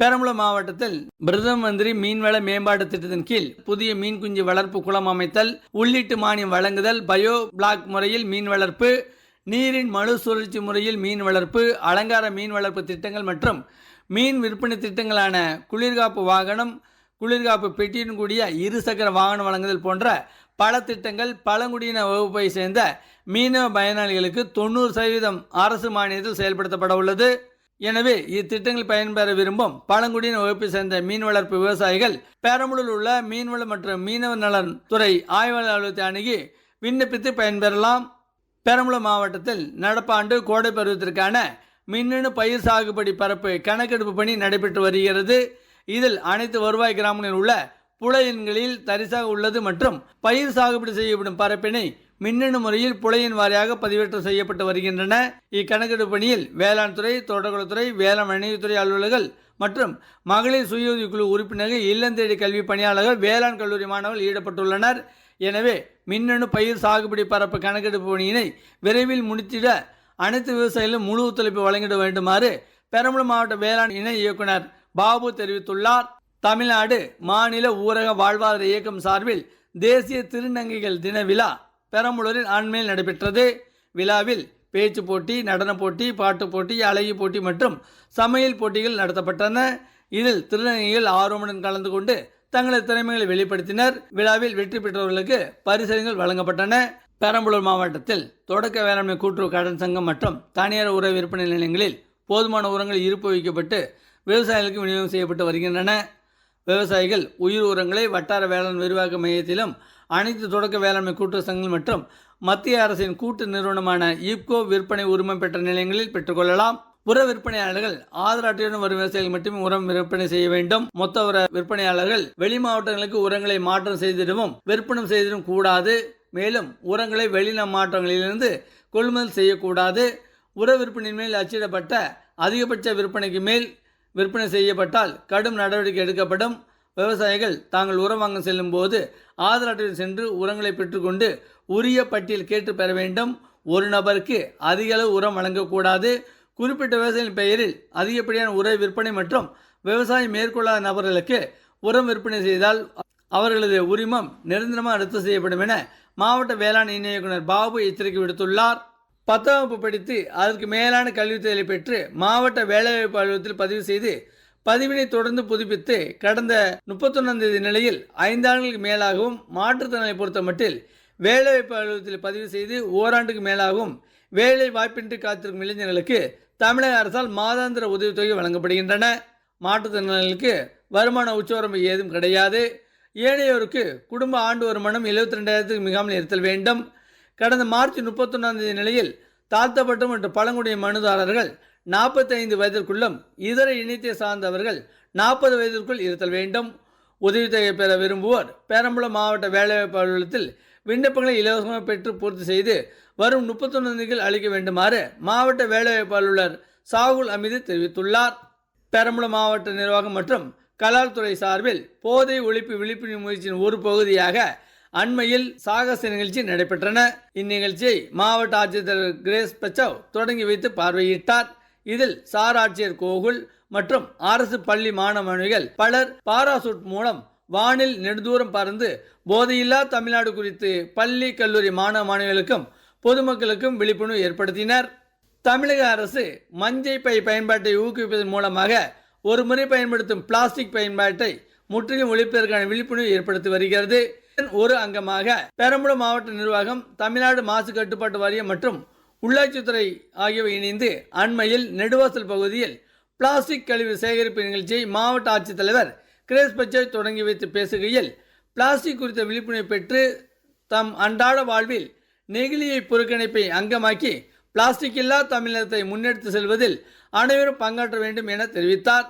பெரம்பலூர் மாவட்டத்தில் பிரதம மந்திரி மீன்வள மேம்பாட்டு திட்டத்தின் கீழ் புதிய மீன் குஞ்சு வளர்ப்பு குளம் அமைத்தல் உள்ளீட்டு மானியம் வழங்குதல் பயோ பிளாக் முறையில் மீன் வளர்ப்பு நீரின் மறு சுழற்சி முறையில் மீன் வளர்ப்பு அலங்கார மீன் வளர்ப்பு திட்டங்கள் மற்றும் மீன் விற்பனை திட்டங்களான குளிர்காப்பு வாகனம் குளிர்காப்பு பெட்டியுடன் கூடிய இருசக்கர வாகனம் வழங்குதல் போன்ற பல திட்டங்கள் பழங்குடியின வகுப்பை சேர்ந்த மீனவ பயனாளிகளுக்கு தொண்ணூறு சதவீதம் அரசு மானியத்தில் செயல்படுத்தப்பட உள்ளது. எனவே இத்திட்டங்களில் பயன்பெற விரும்பும் பழங்குடியின வகுப்பை சேர்ந்த மீன் வளர்ப்பு விவசாயிகள் பெரம்பலூரில் உள்ள மீன்வளம் மற்றும் மீனவ நலன் துறை ஆய்வாளர் அலுவலகத்தை அணுகி விண்ணப்பித்து பயன்பெறலாம். பெரம்பலூர் மாவட்டத்தில் நடப்பாண்டு கோடை பருவத்திற்கான மின்னணு பயிர் சாகுபடி பரப்பு கணக்கெடுப்பு பணி நடைபெற்று வருகிறது. இதில் அனைத்து வருவாய் கிராமங்களில் உள்ள புல எண்களில் தரிசாக உள்ளது மற்றும் பயிர் சாகுபடி செய்யப்படும் பரப்பினை மின்னணு முறையில் புலையின் வாரியாக பதிவேற்றம் செய்யப்பட்டு வருகின்றன. இக்கணக்கெடுப்பு பணியில் வேளாண் துறை தோட்டக்கலைத்துறை வேளாண் வணிகத்துறை அலுவலர்கள் மற்றும் மகளிர் சுய உதவிக்குழு உறுப்பினர்கள் இல்லந்தேடி கல்வி பணியாளர்கள் வேளாண் கல்லூரி மாணவர்கள் ஈடுபட்டுள்ளனர். எனவே மின்னணு பயிர் சாகுபடி பரப்பு கணக்கெடுப்பு பணியினை விரைவில் முடித்திட அனைத்து விவசாயிகளும் முழு ஒத்துழைப்பு வழங்கிட வேண்டுமாறு பெரம்பலூர் மாவட்ட வேளாண் இணை இயக்குனர் பாபு தெரிவித்துள்ளார். தமிழ்நாடு மாநில ஊரக வாழ்வாதார இயக்கம் சார்பில் தேசிய திருநங்கைகள் தின விழா பெரம்பலூரில் ஆண்மையில் நடைபெற்றது. விழாவில் பேச்சு போட்டி நடனப் போட்டி பாட்டுப் போட்டி அழகி போட்டி மற்றும் சமையல் போட்டிகள் நடத்தப்பட்டன. இதில் திருநங்கைகள் ஆர்வமுடன் கலந்து கொண்டு தங்களது திறமைகளை வெளிப்படுத்தினர். விழாவில் வெற்றி பெற்றவர்களுக்கு பரிசுகள் வழங்கப்பட்டன. பெரம்பலூர் மாவட்டத்தில் தொடக்க வேளாண்மை கூட்டுறவு கடன் சங்கம் மற்றும் தனியார் உர விற்பனை நிலையங்களில் போதுமான உரங்கள் இருப்பு வைக்கப்பட்டு விவசாயிகளுக்கு விநியோகம் செய்யப்பட்டு வருகின்றன. விவசாயிகள் உயிர் உரங்களை வட்டார வேளாண் விரிவாக்க மையத்திலும் அனைத்து தொடக்க வேளாண்மை கூட்டு சங்கங்கள் மற்றும் மத்திய அரசின் கூட்டு நிறுவனமான ஈப்கோ விற்பனை உரிமம் பெற்ற நிலையங்களில் பெற்றுக்கொள்ளலாம் உர விற்பனையாளர்கள் ஆதரவு அட்டையுடன் வரும் விவசாயிகள் மட்டுமே உரம் விற்பனை செய்ய வேண்டும். மொத்த உர விற்பனையாளர்கள் வெளி மாவட்டங்களுக்கு உரங்களை மாற்றம் செய்திடவும் விற்பனை செய்திடும் கூடாது. மேலும் உரங்களை வெளிந மாவட்டங்களிலிருந்து கொள்முதல் செய்யக்கூடாது. உர விற்பனையின் மேல் அச்சிடப்பட்ட அதிகபட்ச விற்பனைக்கு மேல் விற்பனை செய்யப்பட்டால் கடும் நடவடிக்கை எடுக்கப்படும். விவசாயிகள் தாங்கள் உரம் வாங்க செல்லும் போது ஆதார் அட்டையில் சென்று உரங்களை பெற்றுக்கொண்டு உரிய பட்டியல் கேட்டு பெற வேண்டும். ஒரு நபருக்கு அதிக அளவு உரம் வழங்கக்கூடாது. குறிப்பிட்ட விவசாயியின் பெயரில் அதிகப்படியான உர விற்பனை மற்றும் விவசாயம் மேற்கொள்ளாத நபர்களுக்கு உரம் விற்பனை செய்தால் அவர்களது உரிமம் நிரந்தரமாக ரத்து செய்யப்படும் என மாவட்ட வேளாண் இணை இயக்குனர் பாபு எச்சரிக்கை விடுத்துள்ளார். பத்தாம் வகுப்பு படித்து அதற்கு மேலான கல்வித் பெற்று மாவட்ட வேலைவாய்ப்பு அலுவலகத்தில் பதிவு செய்து பதிவினை தொடர்ந்து புதுப்பித்து கடந்த முப்பத்தொன்னாம் தேதி நிலையில் ஐந்தாண்டுகளுக்கு மேலாகவும் மாற்றுத்திறனை பொறுத்த மட்டில் வேலைவாய்ப்பு அலுவலகத்தில் பதிவு செய்து ஓராண்டுக்கு மேலாகவும் வேலை வாய்ப்பின்றி காத்திருக்கும் இளைஞர்களுக்கு தமிழக அரசால் மாதாந்திர உதவித்தொகை வழங்கப்படுகின்றன. மாற்றுத்திறனாளிகளுக்கு வருமான உச்சவரம்பு ஏதும் கிடையாது. ஏனையோருக்கு குடும்ப ஆண்டு வருமானம் எழுபத்தி ரெண்டாயிரத்துக்கு மிகாமல் இருத்தல் வேண்டும். கடந்த மார்ச் முப்பத்தொன்னாம் தேதி நிலையில் தாழ்த்தப்பட்ட மற்றும் பழங்குடிய மனுதாரர்கள் நாற்பத்தைந்து வயதிற்குள்ளும் இதர இணையத்தை சார்ந்தவர்கள் நாற்பது வயதிற்குள் இருத்தல் வேண்டும். உதவித்தொகை பெற விரும்புவோர் பெரம்பலூர் மாவட்ட வேலைவாய்ப்பு அலுவலகத்தில் விண்ணப்பங்களை இலவசமாக பெற்று பூர்த்தி செய்து வரும் முப்பத்தொன்னாம் அளிக்க வேண்டுமாறு மாவட்ட வேலைவாய்ப்பு அலுவலர் சாகுல் அமீது தெரிவித்துள்ளார். பெரம்பலூர் மாவட்ட நிர்வாகம் மற்றும் கலால் துறை சார்பில் போதை ஒழிப்பு விழிப்புணர்வு முயற்சியின் ஒரு பகுதியாக அண்மையில் சாகச நிகழ்ச்சி நடைபெற்றன. இந்நிகழ்ச்சியை மாவட்ட ஆட்சித்தலைவர் கிரேஸ் பச்சவ் தொடங்கி வைத்து பார்வையிட்டார். இதில் சார் ஆட்சியர் கோகுல் மற்றும் அரசு பள்ளி மாணவர்கள் பலர் பாராசூட் மூலம் வானில் நெடுந்தூரம் பறந்து போதையில்லா தமிழ்நாடு குறித்து பள்ளி கல்லூரி மாணவ மாணவிகளுக்கும் பொதுமக்களுக்கும் விழிப்புணர்வு ஏற்படுத்தினர். தமிழக அரசு மஞ்சை பை பயன்பாட்டை ஊக்குவிப்பதன் மூலமாக ஒரு முறை பயன்படுத்தும் பிளாஸ்டிக் பயன்பாட்டை முற்றிலும் ஒழிப்பதற்கான விழிப்புணர்வு ஏற்படுத்தி வருகிறது. ஒரு அங்கமாக பெரம்பலூர் மாவட்ட நிர்வாகம் தமிழ்நாடு மாசு கட்டுப்பாட்டு வாரியம் மற்றும் உள்ளாட்சித்துறை ஆகியவை இணைந்து அண்மையில் நெடுவாசல் பகுதியில் பிளாஸ்டிக் கழிவு சேகரிப்பு நிகழ்ச்சியை மாவட்ட ஆட்சித்தலைவர் கிரேஸ் பச்சை தொடங்கி வைத்து பேசுகையில் பிளாஸ்டிக் குறித்த விழிப்புணர்வு பெற்று தம் அன்றாட வாழ்வில் நெகிழியை புறக்கணிப்பை அங்கமாக்கி பிளாஸ்டிக் இல்லா தமிழகத்தை முன்னெடுத்து செல்வதில் அனைவரும் பங்காற்ற வேண்டும் என தெரிவித்தார்.